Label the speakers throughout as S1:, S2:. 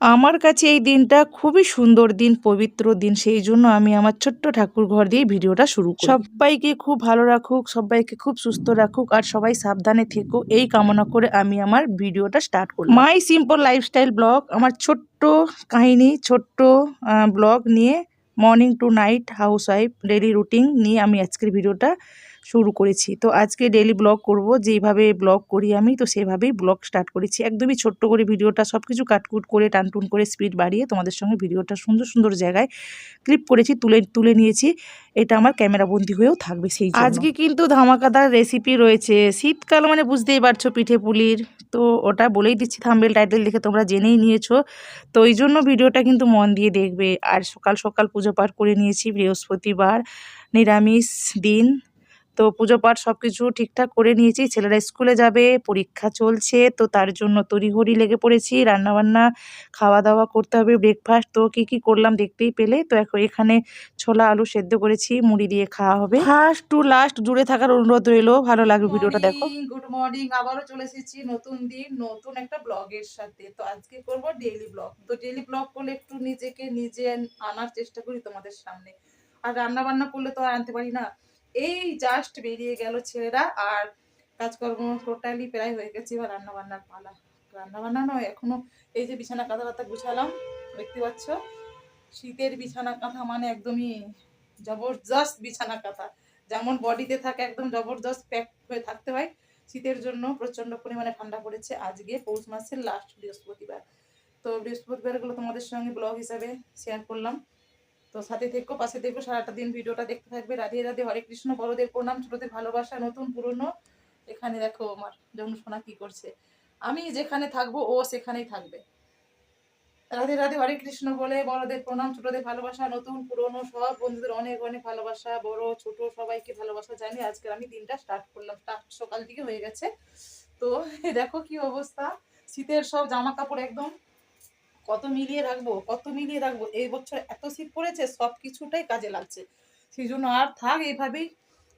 S1: আমার কাছে এই দিনটা খুবই সুন্দর দিন, পবিত্র দিন, সেই জন্য আমি আমার ছোট্ট ঠাকুর ঘর দিয়ে ভিডিওটা শুরু করি। সবাইকে খুব ভালো রাখুক, সবাইকে খুব সুস্থ রাখুক আর সবাই সাবধানে থেকো। এই কামনা করে আমি আমার ভিডিওটা স্টার্ট করি মাই সিম্পল লাইফস্টাইল ব্লগ আমার ছোট্ট কাহিনী, ছোট্ট ব্লগ নিয়ে morning to night housewife daily routine নিয়ে আমি আজকের ভিডিওটা শুরু করেছি। তো আজকে ডেলি ব্লগ করব, যেইভাবে ব্লগ করি আমি, তো সেভাবেই ব্লগ স্টার্ট করেছি। একদমই ছোট্ট করে ভিডিওটা সব কিছু কাটকুট করে, টানটুন করে স্পিড বাড়িয়ে তোমাদের সঙ্গে ভিডিওটা সুন্দর সুন্দর জায়গায় ক্লিপ করেছি, তুলে তুলে নিয়েছি। এটা আমার ক্যামেরা বন্দি হয়েও থাকবে সেই আজকে কিন্তু ধামাকাদার রেসিপি রয়েছে। শীতকাল মানে বুঝতেই পারছ পিঠে পুলির। তো ওটা বলেই দিচ্ছি থাম্বেল টাইটেল দেখে তোমরা জেনেই নিয়েছো। তো ওই জন্য ভিডিওটা কিন্তু মন দিয়ে দেখবে। আর সকাল সকাল পুজো পাঠ করে নিয়েছি বৃহস্পতিবার, নিরামিষ দিন। তো পুজো পাঠ সব কিছু ঠিকঠাক করে নিয়েছি ছেলেরা স্কুলে যাবে পরীক্ষা চলছে তো তার জন্য তড়িঘড়ি লেগে পড়েছি রান্নাবান্না খাওয়া দাওয়া করতে হবে ব্রেকফাস্ট তো কী কী করলাম দেখতেই পেলে তো এখন এখানে ছোলা আলু সেদ্ধ করেছি মুড়ি দিয়ে খাওয়া হবে। ফার্স্ট টু লাস্ট জুড়ে থাকার অনুরোধ রইল ভালো লাগবে ভিডিওটা দেখো।
S2: গুড মর্নিং আবারও চলে এসেছি নতুন দিন নতুন একটা ব্লগের সাথে তো আজকে করব ডেইলি ব্লগ তো ডেইলি ব্লগ করলে একটু নিজেকে নিজে আনার চেষ্টা করি তোমাদের সামনে। আর রান্না বান্না করলে তো আর আনতে পারি না এই জাস্ট বেরিয়ে গেল ছেলেরা আর কাজকর্ম টোটালি প্রায় হয়ে গেছে। এবার রান্না বান্নার পালা। রান্না বান্না নয়, এখনও এই যে বিছানা কাঁথা কাঁথা গুছালাম, দেখতে পাচ্ছ? শীতের বিছানা কাঁথা মানে একদমই জবরদস্ত বিছানা কাঁথা। যেমন বডিতে থাকে একদম জবরদস্ত প্যাক হয়ে থাকতে হয়, শীতের জন্য প্রচণ্ড পরিমাণে ঠান্ডা পড়েছে। আজকে পৌষ মাসের লাস্ট বৃহস্পতিবার। তো বৃহস্পতিবারগুলো তোমাদের সঙ্গে ব্লগ হিসাবে শেয়ার করলাম। তো সাথে থেকো, পাশে থেকো, সারাটা দিন ভিডিওটা দেখতে থাকবে। রাধে রাধে, হরে কৃষ্ণ, বড়দের প্রণাম, ছোটদের ভালোবাসা, নতুন পুরনো। এখানে দেখো আমার যমুন সোনা কি করছে। আমি যেখানে থাকব, ও সেখানেই থাকবে। রাধে রাধে, হরে কৃষ্ণ বলে, বড়দের প্রণাম, ছোটদের ভালোবাসা, নতুন পুরনো, সব বন্ধুদের অনেক অনেক ভালোবাসা, বড়, ছোট, সবাইকে ভালোবাসা জানি আজকে আমি দিনটা স্টার্ট করলাম। স্টার্ট সকাল থেকে হয়ে গেছে। তো দেখো কি অবস্থা। শীতের সব জামা কাপড় একদম কত মিলিয়ে রাখব, কত মিলিয়ে রাখব, এই বছর এত শীত পড়েছে, সব কিছুটাই কাজে লাগছে। সেই জন্য আর থাক এইভাবেই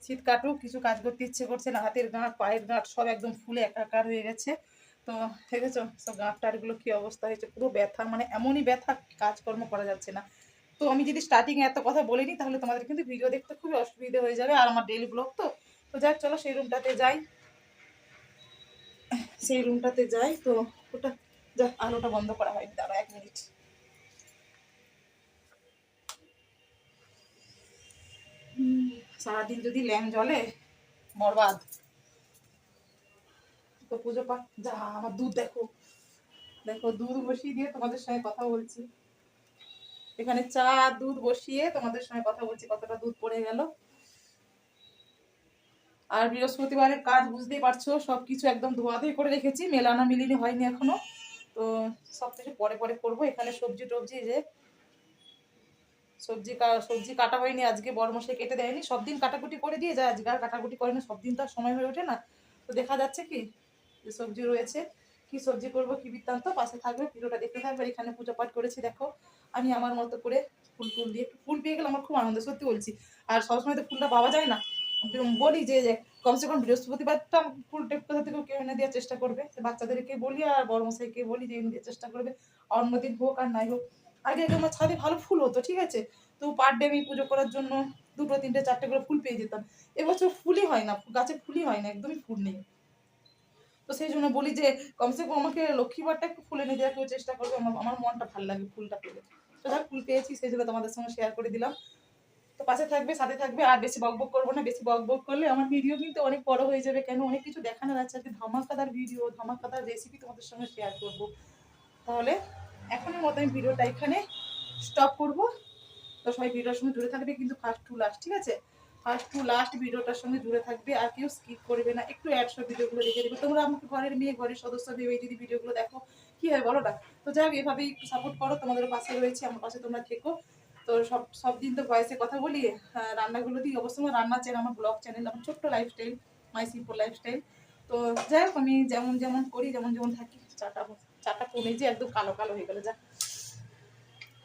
S2: শীত কাটুক, কিছু কাজ করতে ইচ্ছে করছে না, হাতের গাঁট, পায়ের গাঁট সব একদম ফুলে একাকার হয়ে গেছে। তো দেখেছ সব গাঁট টাটগুলো কী অবস্থা হয়েছে? পুরো ব্যথা মানে এমনই ব্যথা, কাজকর্ম করা যাচ্ছে না। তো আমি যদি স্টার্টিংয়ে এত কথা বলিনি, তাহলে তোমাদের কিন্তু ভিডিও দেখতে খুবই অসুবিধা হয়ে যাবে, আর আমার ডেলি ব্লগ তো। তো যাক, চলো সেই রুমটাতে যাই। সেই রুমটাতে যাই, তো ওটা আলোটা বন্ধ করা হয়নি দাঁড়া এক মিনিট। সারাদিন যদি জ্বলে, বরবাদ। তো পুজো পাঠ, যা, আমার দুধ দেখো। দেখো, দুধ বসিয়ে দিয়ে তোমাদের সঙ্গে কথা বলছি। এখানে চা, দুধ বসিয়ে তোমাদের সঙ্গে কথা বলছি, কতটা দুধ পড়ে গেল। আর বৃহস্পতিবারের কাজ বুঝতেই পারছ, সবকিছু একদম ধোয়াধুয়ি করে রেখেছি, মেলানো মিলিনি হয়নি এখনও। তো সব কিছু পরে পরে করব। এখানে সবজি টবজি যে সবজি সবজি কাটা হয়নি আজকে বড় মশাই কেটে দেয়নি। সব দিন কাটাকুটি করে দিয়ে যায়। আজকে আর কাটাকুটি করে না, সব দিন তো আর সময় হয়ে ওঠে না। তো দেখা যাচ্ছে কি, যে সবজি রয়েছে, কি সবজি করব, কি বৃত্তান্ত, পাশে থাকবে, ভিডিওটা দেখতে থাকবে। এখানে পুজো পাঠ করেছি, দেখো। আমি আমার মতো করে ফুল টুল দিয়ে ফুল পেয়ে গেলে আমার খুব আনন্দ, সত্যি বলছি। আর সবসময় তো ফুলটা পাওয়া যায় না। বলি যে কমসে কম বৃহস্পতিবারটা ফুল টেপ কোথা থেকে কেউ এনে দেওয়ার চেষ্টা করবে। বাচ্চাদেরকে বলি আর বড় মশাইকে বলি যে, এনে দেওয়ার চেষ্টা করবে। অন্যদিন হোক আর নাই হোক। আগে আগে আমার ছাদে ভালো ফুল হতো, ঠিক আছে? তো পার ডে আমি পুজো করার জন্য দুটো, তিনটে, চারটে করে ফুল পেয়ে যেতাম। এবছর ফুলই হয় না গাছে ফুলই হয় না, একদমই ফুল নেই। তো সেই জন্য বলি যে, কমসে কম আমাকে লক্ষ্মীবারটা একটু ফুল এনে দেওয়ার কেউ চেষ্টা করবে। আমার আমার মনটা ভালো লাগে ফুলটা পেলে। তো যাক, ফুল পেয়েছি, সেই জন্য তোমাদের সঙ্গে শেয়ার করে দিলাম। তো পাশে থাকবে, সাথে থাকবে, আর বেশি বক বক করব না, বেশি বক বক করলে আমার ভিডিও কিন্তু অনেক বড় হয়ে যাবে। কেন? অনেক কিছু দেখানোর আছে, আজকে ধামাকাদার ভিডিও ধামাকাদার রেসিপি তোমাদের সঙ্গে শেয়ার করব। তাহলে এখনের মতো আমি ভিডিওটা এখানে স্টপ করব। তো সবাই ভিডিওর সঙ্গে জুড়ে থাকবে কিন্তু ফার্স্ট টু লাস্ট ঠিক আছে? ফার্স্ট টু লাস্ট ভিডিওটার সঙ্গে জুড়ে থাকবে, আর কেউ স্কিপ করবে না। একটু অ্যাডসব ভিডিওগুলো দেখে দেবে তোমরা আমাকে ঘরের মেয়ে, ঘরের সদস্য ভেবে যদি ভিডিওগুলো দেখো, কী হয় বলো না? তো যাই হোক, এভাবেই সাপোর্ট করো। তোমাদের পাশে রয়েছে, আমার পাশে তোমরা থেকো। তো সব সব দিন তো ভয়েসে কথা বলি হ্যাঁ, রান্নাগুলো দিই অবশ্যই রান্না চ্যানেল আমার ব্লগ চ্যানেল আমার ছোট্ট লাইফস্টাইল মাই সিম্পল লাইফস্টাইল তো যাই হোক আমি যেমন যেমন করি যেমন যেমন থাকি চাটা চাটা কমে যে একদম কালো কালো হয়ে গেল যা।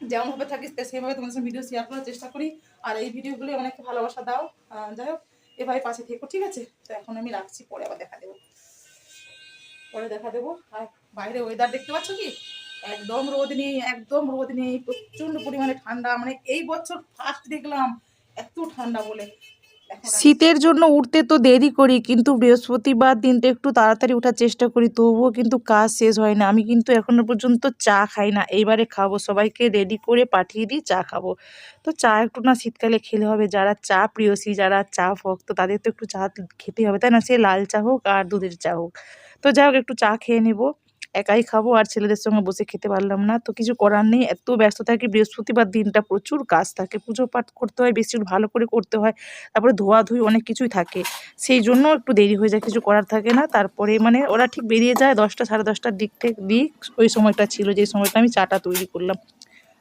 S2: যেমনভাবে থাকি তে- সেভাবে তোমাদের সঙ্গে ভিডিও শেয়ার করার চেষ্টা করি। আর এই ভিডিওগুলো অনেক ভালোবাসা দাও। যাই হোক এভাবে পাশে থেকো ঠিক আছে? তো এখন আমি রাখছি পরে আবার দেখা দেবো। পরে দেখা দেবো। আর বাইরে ওয়েদার দেখতে পাচ্ছ কি? একদম রোদ নেই, একদম রোদ নেই প্রচণ্ড পরিমাণে ঠান্ডা মানে এই বছর ফার্স্ট দেখলাম এত ঠান্ডা বলে।
S1: শীতের জন্য উঠতে তো দেরি করি, কিন্তু বৃহস্পতিবার দিনটা একটু তাড়াতাড়ি ওঠার চেষ্টা করি, তবুও কিন্তু কাজ শেষ হয় না। আমি কিন্তু এখনও পর্যন্ত চা খাই না, এইবারে খাব, সবাইকে রেডি করে পাঠিয়ে দিই, চা খাব। তো চা একটু না শীতকালে খেলে হবে, যারা চা প্রিয়সী, যারা চা ভক্ত, তাদের তো একটু চা খেতে হবে, তাই না? সে লাল চা হোক আর দুধের চা হোক। তো যাই হোক, একটু চা খেয়ে নেব। একাই খাব আর ছেলেদের সঙ্গে বসে খেতে পারলাম না। তো কিছু করার নেই। এত ব্যস্ত থাকি, বৃহস্পতিবার দিনটা প্রচুর কাজ থাকে। পুজো পাঠ করতে হয়, বেশি ভালো করে করতে হয়। তারপরে ধোয়াধুয়ি অনেক কিছুই থাকে। সেই জন্য একটু দেরি হয়ে যায়, কিছু করার থাকে না। তারপরে মানে ওরা ঠিক বেরিয়ে যায় দশটা, সাড়ে দশটার দিক থেকে, দিক ওই সময়টা ছিল যে সময়টা আমি চাটা তৈরি করলাম।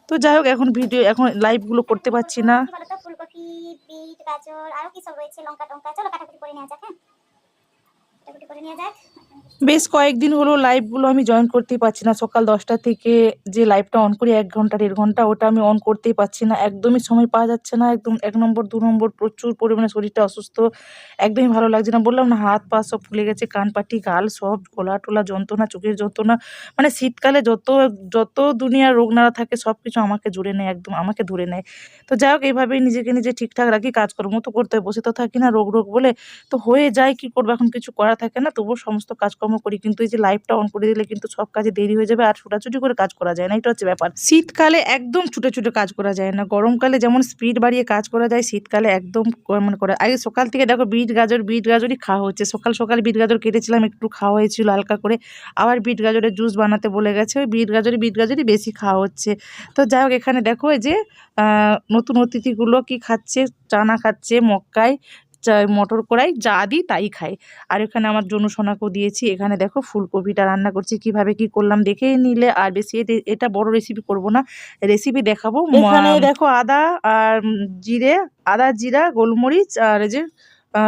S1: তো যাই হোক, এখন ভিডিও, এখন লাইভগুলো করতে পারছি না।
S3: ফুলকপি, বিট, গাজর, আরও কি সব রয়েছে? লঙ্কা টঙ্কা চলো কাটাকুটি করে নেওয়া যাক হ্যাঁ কাটাকুটি করে নেওয়া যাক
S1: বেশ কয়েকদিন হলো লাইভগুলো আমি জয়েন করতেই পারছি না। সকাল দশটা থেকে যে লাইভটা অন করি, এক ঘণ্টা, দেড় ঘণ্টা, ওটা আমি অন করতেই পারছি না। একদমই সময় পাওয়া যাচ্ছে না। একদম এক নম্বর, দু নম্বর প্রচুর পরিমাণে শরীরটা অসুস্থ। একদমই ভালো লাগছে না। বললাম, না, হাত পা সব ফুলে গেছে, কান, পাটি, গাল সব গলা টোলা যন্ত্রণা, চোখের যন্ত্রণা। মানে শীতকালে যত যত দুনিয়ার রোগ নাড়া থাকে, সব কিছু আমাকে জুড়ে নেয়, একদম আমাকে ধরে নেয়। তো যাই হোক এইভাবেই নিজেকে নিজে ঠিকঠাক রাখি, কাজকর্ম তো করতে হয়, বসে তো থাকি না রোগ রোগ বলে। তো হয়ে যায়, কি করব? এখন কিছু করা থাকে না, তবুও সমস্ত কাজকর্ম করি। কিন্তু এই যে লাইভটা অন করে দিলে কিন্তু সব কাজে দেরি হয়ে যাবে আর ছুটাছুটি করে কাজ করা যায় না, এটা হচ্ছে ব্যাপার। শীতকালে একদম ছুটে ছুটে কাজ করা যায় না। গরমকালে যেমন স্পিড বাড়িয়ে কাজ করা যায়, শীতকালে একদম মানে করা আগে সকাল থেকে দেখো বিট গাজর, বিট গাজরই খাওয়া হচ্ছে। সকাল সকাল বিট গাজর কেটেছিলাম, একটু খাওয়া হয়েছিল হালকা করে। আবার বিট গাজরের জুস বানাতে বলে গেছে, ওই বিট গাজরই বিট গাজরই বেশি খাওয়া হচ্ছে। তো যাই হোক, এখানে দেখো যে নতুন অতিথিগুলো কি খাচ্ছে? চানা খাচ্ছে, মক্কায়। মটর কড়াই যা দিই তাই খাই। আর এখানে আমার জনু সোনাকেও দিয়েছি। এখানে দেখো ফুলকপিটা রান্না করছি কীভাবে কি করলাম দেখে নিলে আর বেশি এটা বড় রেসিপি করব না রেসিপি দেখাবো। এখানে দেখো আদা আর জিরে আদা জিরা গোলমরিচ আর এই যে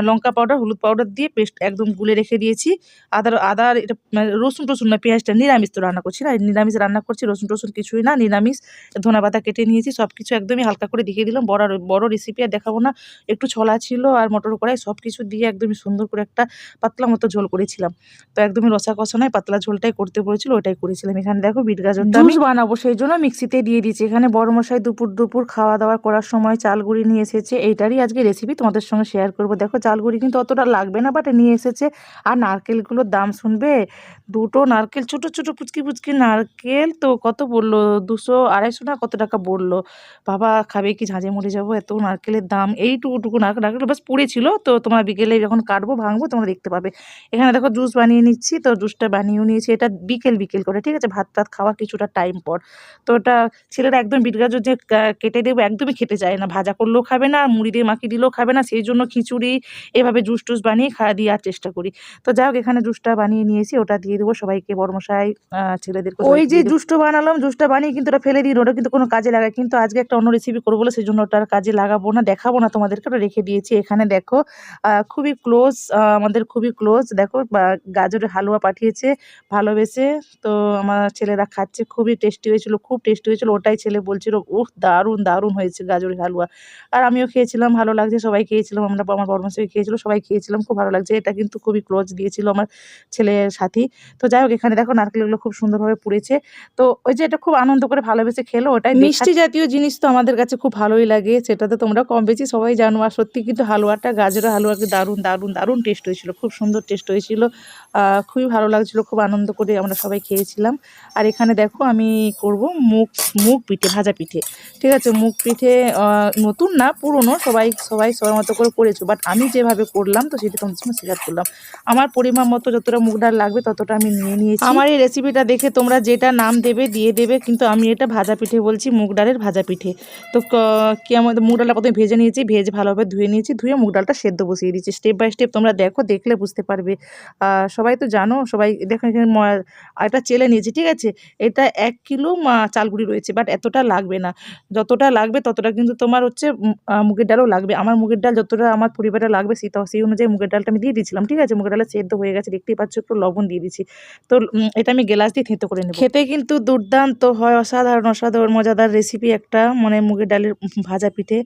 S1: লঙ্কা পাউডার হলুদ পাউডার দিয়ে পেস্ট একদম গুলে রেখে দিয়েছি। আদার আদার এটা মানে রসুন টসুন না, পেঁয়াজটা নিরামিষ তো রান্না করছি না। নিরামিষ রান্না করছি, রসুন টসুন কিছুই না, নিরামিষ। ধনে পাতা কেটে নিয়েছি সব কিছু একদমই হালকা করে দেখিয়ে দিলাম। বড় বড় রেসিপি আর দেখাবো না। একটু ছোলা ছিল আর মটর কড়াই সব কিছু দিয়ে একদমই সুন্দর করে একটা পাতলা মতো ঝোল করেছিলাম। তো একদমই রসা কষা নয়, পাতলা ঝোলটাই করতে পড়েছিল ওটাই করেছিলাম। এখানে দেখো বিট গাজরটা আমি বানাবো, সেই জন্য মিক্সিতে দিয়ে দিয়েছি। এখানে বড় মশাই দুপুর দুপুর খাওয়া দাওয়া করার সময় চাল চালগুড়ি নিয়ে এসেছে। এইটারই আজকে রেসিপি তোমাদের সঙ্গে শেয়ার করব। দেখো চালগুড়ি কিন্তু অতটা লাগবে না বাট নিয়ে এসেছে। আর নারকেলগুলোর দাম শুনবে? দুটো নারকেল, ছোটো ছোটো পুচকি পুচকি নারকেল তো কত বলল? দুশো আড়াইশো না কত টাকা বলল? বাবা, খাবে কি ঝাঁঝে মরে যাব? এত নারকেলের দাম। এইটুকুটুকু নারকেল নারকেল বাস পড়েছিল, তো তোমার বিকেলে যখন কাটবো, ভাঙবো, তোমরা দেখতে পাবে। এখানে দেখো জুস বানিয়ে নিচ্ছি, তো জুসটা বানিয়েও নিয়েছি। এটা বিকেল বিকেল করে, ঠিক আছে? ভাত, টাত খাওয়া কিছুটা টাইম পর। তো ওটা ছেলেরা একদম বিট গাজর যে কেটে দেবো, একদমই খেতে চায় না। ভাজা করলেও খাবে না, মুড়ি দিয়ে মাখিয়ে দিলেও খাবে না, সেই জন্য খিচুড়ি এভাবে জুস টুস বানিয়ে খাওয়া দেওয়ার চেষ্টা করি। তো যাই হোক এখানে জুসটা বানিয়ে নিয়েছি ওটা দিয়ে দেবো সবাইকে বড়মশাই আহ, ছেলেদেরকে ওই যে জুসটা বানালাম জুসটা বানিয়ে কিন্তু ওটা ফেলে দিই ওটা কিন্তু কোনো কাজে লাগায়। কিন্তু আজকে একটা অন্য রেসিপি করব বলে সেই জন্য ওটার কাজে লাগাবো না দেখাবো না তোমাদেরকে ওটা রেখে দিয়েছি। এখানে দেখো খুবই ক্লোজ আমাদের খুবই ক্লোজ দেখো গাজরের হালুয়া পাঠিয়েছে ভালোবেসে। তো আমার ছেলেরা খাচ্ছে খুবই টেস্টি হয়েছিল খুব টেস্টি হয়েছিল ওটাই ছেলে বলছিল উহ দারুণ দারুণ হয়েছে গাজরের হালুয়া। আর আমিও খেয়েছিলাম ভালো লাগছে সবাই খেয়েছিলাম আমরা আমার বর্মশাই খেয়েছিল, সবাই খেয়েছিলাম, খুব ভালো লাগছে। এটা কিন্তু খুবই ক্লোজ দিয়েছিল আমার ছেলের সাথী। তো যাই হোক, এখানে দেখো নারকেলগুলো খুব সুন্দরভাবে পুড়েছে। তো ওই যে এটা খুব আনন্দ করে ভালোবেসে খেলো, ওটাই মিষ্টি জাতীয় জিনিস তো আমাদের কাছে খুব ভালোই লাগে, সেটা তো তোমরা কম বেশি সবাই জানো। আর সত্যি কিন্তু হালুয়াটা, গাজরের হালুয়াকে দারুণ দারুণ দারুণ টেস্ট হয়েছিল, খুব সুন্দর টেস্ট হয়েছিল। খুবই ভালো লাগছিল, খুব আনন্দ করে আমরা সবাই খেয়েছিলাম। আর এখানে দেখো আমি করব মুখ মুগ পিঠে, ভাজা পিঠে। ঠিক আছে মুগ পিঠে নতুন না, পুরনো, সবাই সবাই সবার মতো করে করেছ বাট আমি যেভাবে করলাম, তো সেটা তোমাদের সঙ্গে শেয়ার করলাম। আমার পরিমাণ মতো যতটা মুগ ডাল লাগবে, ততটা আমি নিয়ে নিয়েছি। আমার এই রেসিপিটা দেখে তোমরা যেটা নাম দেবে, দিয়ে দেবে, কিন্তু আমি এটা ভাজা পিঠে বলছি, মুগ ডালের ভাজা পিঠে। তো ক- আমাদের মুগ ডালটা প্রথমে ভেজে নিয়েছি, ভেজে ভালোভাবে ধুয়ে নিয়েছি, ধুয়ে মুগ ডালটা সেদ্ধ বসিয়ে দিয়েছি। স্টেপ বাই স্টেপ তোমরা দেখো, দেখলে বুঝতে পারবে। সবাই তো জানো, সবাই দেখো এখানে এটা চেলে নিয়েছি, ঠিক আছে? এটা এক কিলো চালগুড়ি রয়েছে বাট এতটা লাগবে না। যতটা লাগবে, ততটা কিন্তু তোমার হচ্ছে মুগের ডালও লাগবে। আমার মুগের ডাল যতটা আমার পরিবারে লাগবে সেই সেই অনুযায়ী মুগের ডালটা আমি দিয়ে দিয়েছিলাম, ঠিক আছে? মুগের ডালটা সেদ্ধ হয়ে গেছে, দেখতেই পাচ্ছ একটু লবণ দিয়ে দিচ্ছি তো এটা আমি গ্লাস দিয়ে থেঁতো করে নেব। খেতে কিন্তু দুর্দান্ত হয়, অসাধারণ অসাধারণ, মজাদার রেসিপি একটা মানে মুগের ডালের ভাজা পিঠে।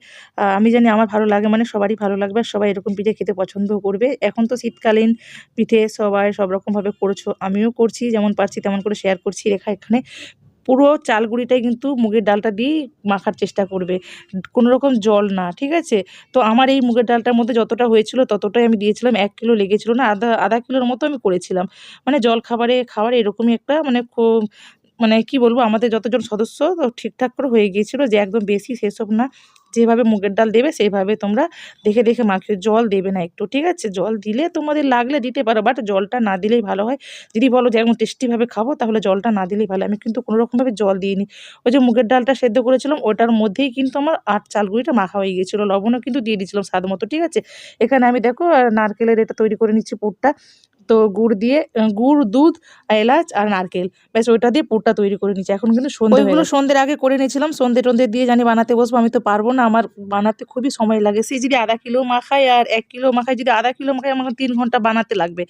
S1: আমি জানি আমার ভালো লাগে মানে সবারই ভালো লাগবে, আর সবাই এরকম পিঠে খেতে পছন্দও করবে। এখন তো শীতকালীন পিঠে সবাই সব রকমভাবে করছ, আমিও করছি, যেমন পারছি তেমন করে শেয়ার করছি, রেখা এখানে পুরো চাল গুঁড়িটাই কিন্তু মুগের ডালটা দিয়ে মাখার চেষ্টা করবে। কোনো রকম জল না, ঠিক আছে? তো আমার এই মুগের ডালটার মধ্যে যতটা হয়েছিল ততটাই আমি দিয়েছিলাম, এক কিলো লেগেছিল না, আধা আধা কিলোর মতো আমি করেছিলাম। মানে জল খাবারে খাবার এরকমই একটা মানে খুব মানে কি বলব, আমাদের যতজন সদস্য তো ঠিকঠাক করে হয়ে গিয়েছিল যে একদম বেশি সেসব না। যেভাবে মুগের ডাল দেবে, সেইভাবে তোমরা দেখে দেখে মাখিও জল দেবে না একটু, ঠিক আছে? জল দিলে তোমাদের লাগলে দিতে পারো বাট জলটা না দিলেই ভালো হয়। যদি বলো যে একদম টেস্টিভাবে খাব, তাহলে জলটা না দিলেই ভালো আমি কিন্তু কোনো রকমভাবে জল দিইনি। ওই যে মুগের ডালটা সেদ্ধ করেছিলাম, ওটার মধ্যেই কিন্তু আমার আট চালগুড়িটা মাখা হয়ে গিয়েছিল। লবণও কিন্তু দিয়ে দিয়েছিলাম স্বাদ মতো, ঠিক আছে? এখানে আমি দেখো নারকেলের এটা তৈরি করে নিচ্ছি পুরটা। তো গুড় দিয়ে গুড় দুধ এলাচ আর নারকেল। ব্যাস ওইটা দিয়ে পুরটা তৈরি করে নিচ্ছি। এখন কিন্তু সন্ধ্যে ওইগুলো সন্ধ্যের আগে করে নিয়েছিলাম। সন্ধ্যে টন্ধে দিয়ে জানি বানাতে বসবো আমি তো পারব না। আমার বানাতে খুবই সময় লাগে। সেই যদি আধা কিলো মাখাই আর এক কিলো মাখাই যদি আধা কিলো মাখাই আমাকে তিন ঘণ্টা বানাতে লাগবে।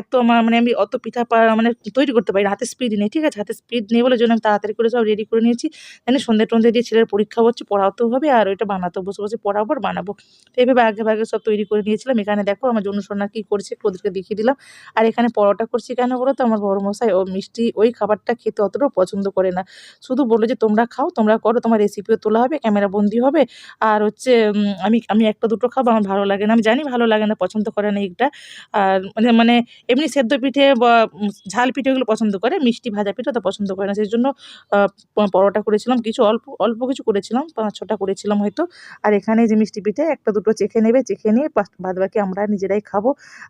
S1: এত আমার মানে আমি অত পিঠা মানে তৈরি করতে পারি না। হাতে স্পিড নেই ঠিক আছে? হাতে স্পিড নেই বলে জন্য আমি তাড়াতাড়ি করে সব রেডি করে নিয়েছি। জানি সন্ধ্যে টন্ধে দিয়ে ছেলের পরীক্ষা হচ্ছে পড়াতেও হবে আর ওইটা বানাতেও বসে বসে পড়াবো আর বানাবো। তো এইভাবে আগে ভাগে সব তৈরি করে নিয়েছিলাম। এখানে দেখো আমার জন্য সোনা কী করছে একটু ওদেরকে দেখিয়ে দিলাম। আর এখানে পরোটা করছি কেন বলো তো? আমার বড় মশাই ও মিষ্টি ওই খাবারটা খেতে অতটাও পছন্দ করে না। শুধু বলল যে, তোমরা খাও, তোমরা করো, তোমার রেসিপিও তোলা হবে ক্যামেরা বন্দি হবে। আর হচ্ছে আমি আমি একটা দুটো খাব, আমার ভালো লাগে না। আমি জানি ভালো লাগে না, পছন্দ করে না এইটা। আর মানে মানে এমনি সেদ্ধ পিঠে বা ঝাল পিঠে ওগুলো পছন্দ করে, মিষ্টি ভাজা পিঠে তো পছন্দ করে না। সেই জন্য পরোটা করেছিলাম, কিছু অল্প অল্প কিছু করেছিলাম, পাঁচ ছটা করেছিলাম হয়তো। আর এখানে যে মিষ্টি পিঠে, একটা দুটো চেখে নেবে, চেখে নিয়ে বাদ বাকি আমরা নিজেরাই খাব।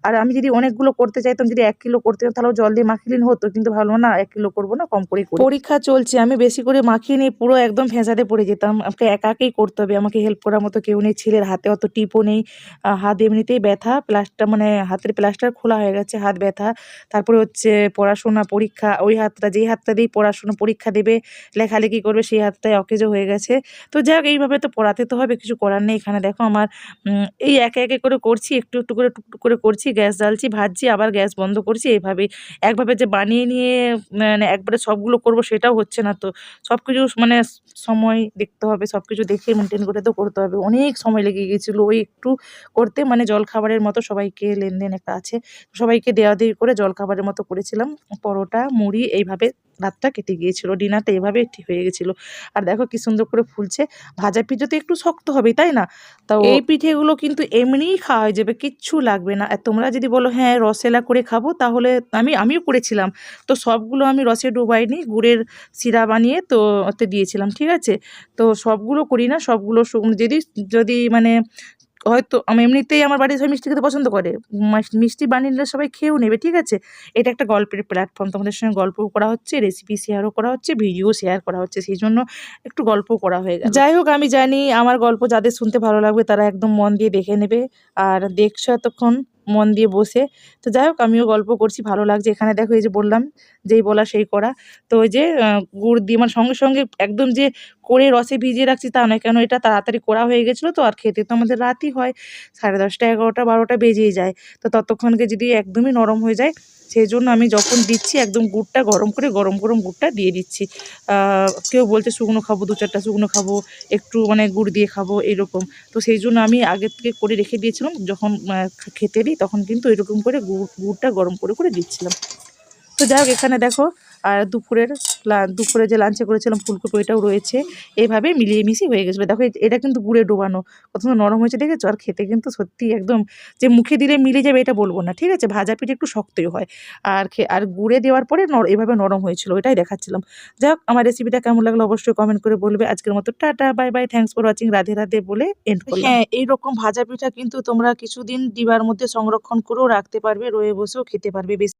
S1: আর আমি যদি অনেকগুলো করতে চাইতাম, যদি এক কিলো করতে হতো তাহলেও জল দিয়ে মাখিয়ে নিলে হতো। কিন্তু ভালো না, এক কিলো করব না, কম করে। পরীক্ষা চলছে, আমি বেশি করে মাখিয়ে নিয়ে পুরো একদম ফেঁসাতে পড়ে যেতাম। আমাকে একাকেই করতে হবে, আমাকে হেল্প করার মতো কেউ নেই, ছেলের হাতে অত টিপও নেই হাত এমনিতেই ব্যথা, প্লাস্টার মানে হাতের প্লাস্টার খোলা হয়ে গেছে, হাত ব্যথা। তারপরে হচ্ছে পড়াশোনা পরীক্ষা, ওই হাতটা, যেই হাতটা দিয়েই পড়াশোনা পরীক্ষা দেবে, লেখালেখি করবে, সেই হাতটাই অকেজো হয়ে গেছে। তো যাই হোক এইভাবে তো পড়াতে তো হবে, কিছু করার নেই এখানে। দেখো আমার এই একে একে করে করছি, একটু একটু করে টুকটুক করে করছি, গ্যাস জ্বালছি, ভাজছি, আবার গ্যাস বন্ধ করেছি, এইভাবেই। একভাবে যে বানিয়ে নিয়ে মানে একবারে সবগুলো করব সেটাও হচ্ছে না তো। সব কিছু মানে সময় দেখতে হবে সব কিছু দেখে মেনটেন করে তো করতে হবে। অনেক সময় লেগে গিয়েছিল ওই একটু করতে মানে জলখাবারের মতো সবাইকে লেনদেন একটা আছে। সবাইকে দেওয়া দেওয়ি করে জলখাবারের মতো করেছিলাম। পরোটা, মুড়ি, এইভাবে রাতটা কেটে গিয়েছিল ডিনারটা এভাবে ঠিক হয়ে গেছিল। আর দেখো কি সুন্দর করে ফুলছে ভাজা পিঠে তো একটু শক্ত হবে তাই না? তো এই পিঠেগুলো কিন্তু এমনিই খাওয়া হয়ে যাবে কিচ্ছু লাগবে না। আর তোমরা যদি বলো হ্যাঁ রসেলা করে খাব তাহলে আমি আমিও করেছিলাম। তো সবগুলো আমি রসে ডুবাইনি গুড়ের শিরা বানিয়ে তো ওতে দিয়েছিলাম ঠিক আছে? তো সবগুলো করি না সবগুলো যদি যদি মানে হয়তো, আমি এমনিতেই আমার বাড়ির সবাই মিষ্টি খেতে পছন্দ করে। মিষ্টি বানিয়ে সবাই খেয়েও নেবে, ঠিক আছে? এটা একটা গল্পের প্ল্যাটফর্ম তোমাদের সঙ্গে গল্প করা হচ্ছে রেসিপি শেয়ারও করা হচ্ছে ভিডিও শেয়ার করা হচ্ছে সেই জন্য একটু গল্প করা হয়ে গেল। যাই হোক, আমি জানি আমার গল্প যাদের শুনতে ভালো লাগবে তারা একদম মন দিয়ে দেখে নেবে। আর দেখছ এতক্ষণ মন দিয়ে বসে। তো যাই হোক, আমিও গল্প করছি, ভালো লাগছে। এখানে দেখো এই যে বললাম, যেই বলা সেই করা। তো ওই যে গুড় দিয়ে মানে সঙ্গে সঙ্গে একদম যে করে রসে ভিজিয়ে রাখছি তা নয়, কেন এটা তাড়াতাড়ি করা হয়ে গেছিল তো, আর খেতে তো আমাদের রাতই হয়। সাড়ে দশটা, এগারোটা, বারোটা বেজেই যায়। তো ততক্ষণকে যদি একদমই নরম হয়ে যায় সেই জন্য আমি যখন দিচ্ছি, একদম গুড়টা গরম করে, গরম গরম গুড়টা দিয়ে দিচ্ছি। কেউ বলছে শুকনো খাব, দু চারটা শুকনো খাব, একটু মানে গুড় দিয়ে খাব, এরকম। তো সেই জন্য আমি আগে থেকে করে রেখে দিয়েছিলাম, যখন খেতে দিই, তখন কিন্তু এরকম করে গুড়, গুড়টা গরম করে করে দিচ্ছিলাম। তো যাই এখানে দেখো আর দুপুরের দুপুরে যে লাঞ্চে করেছিলাম ফুলকপি ওইটাও রয়েছে। এইভাবে মিলিয়ে মিশিয়ে হয়ে গেছিল দেখো এটা কিন্তু গুড়ে ডোবানো। কত নরম হয়েছে, দেখেছ? আর খেতে কিন্তু সত্যি একদম যে মুখে দিলে মিলে যাবে এটা বলব না, ঠিক আছে? ভাজা পিঠে একটু শক্তই হয়। আর খে, আর গুড়ে দেওয়ার পরে এভাবে নরম হয়েছিল, ওইটাই দেখাচ্ছিলাম। যাই হোক আমার রেসিপিটা কেমন লাগল অবশ্যই কমেন্ট করে বলবে। আজকের মতো tata bye bye thanks for watching Radhe Radhe বলে এন্ড করলাম। হ্যাঁ এইরকম ভাজা পিঠা কিন্তু তোমরা কিছুদিন ডিবার মধ্যে সংরক্ষণ করেও রাখতে পারবে, রয়ে বসেও খেতে পারবে। বেশ